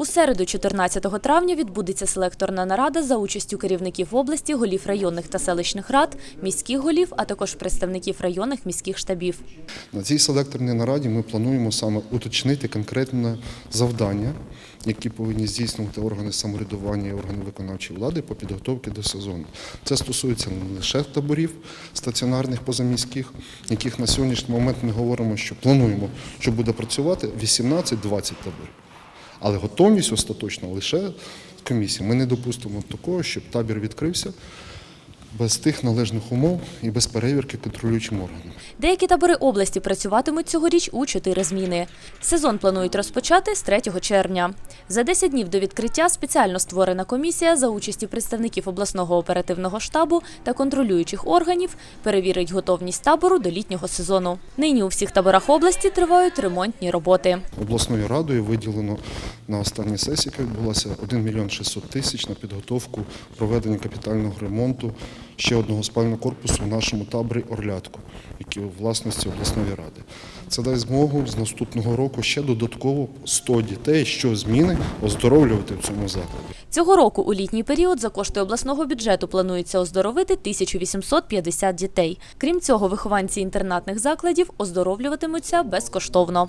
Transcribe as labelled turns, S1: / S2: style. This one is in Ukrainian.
S1: У середу, 14 травня, відбудеться селекторна нарада за участю керівників області, голів районних та селищних рад, міських голів, а також представників районних міських штабів.
S2: На цій селекторній нараді ми плануємо саме уточнити конкретне завдання, які повинні здійснювати органи самоврядування і органи виконавчої влади по підготовці до сезону. Це стосується не лише таборів стаціонарних позаміських, яких на сьогоднішній момент ми говоримо, що плануємо, що буде працювати 18-20 таборів. Але готовність остаточна лише комісія. Ми не допустимо такого, щоб табір відкрився без тих належних умов і без перевірки контролюючим органом.
S1: Деякі табори області працюватимуть цьогоріч у чотири зміни. Сезон планують розпочати з 3 червня. За 10 днів до відкриття спеціально створена комісія за участі представників обласного оперативного штабу та контролюючих органів перевірить готовність табору до літнього сезону. Нині у всіх таборах області тривають ремонтні роботи.
S2: Обласною радою виділено на останній сесії, яка відбулася 1 мільйон 600 тисяч на підготовку проведення капітального ремонту ще одного спального корпусу в нашому таборі Орлятко, який у власності обласної ради. Це дасть змогу з наступного року ще додатково 100 дітей, що зміни оздоровлювати в цьому закладі.
S1: Цього року у літній період за кошти обласного бюджету планується оздоровити 1850 дітей. Крім цього, вихованці інтернатних закладів оздоровлюватимуться безкоштовно.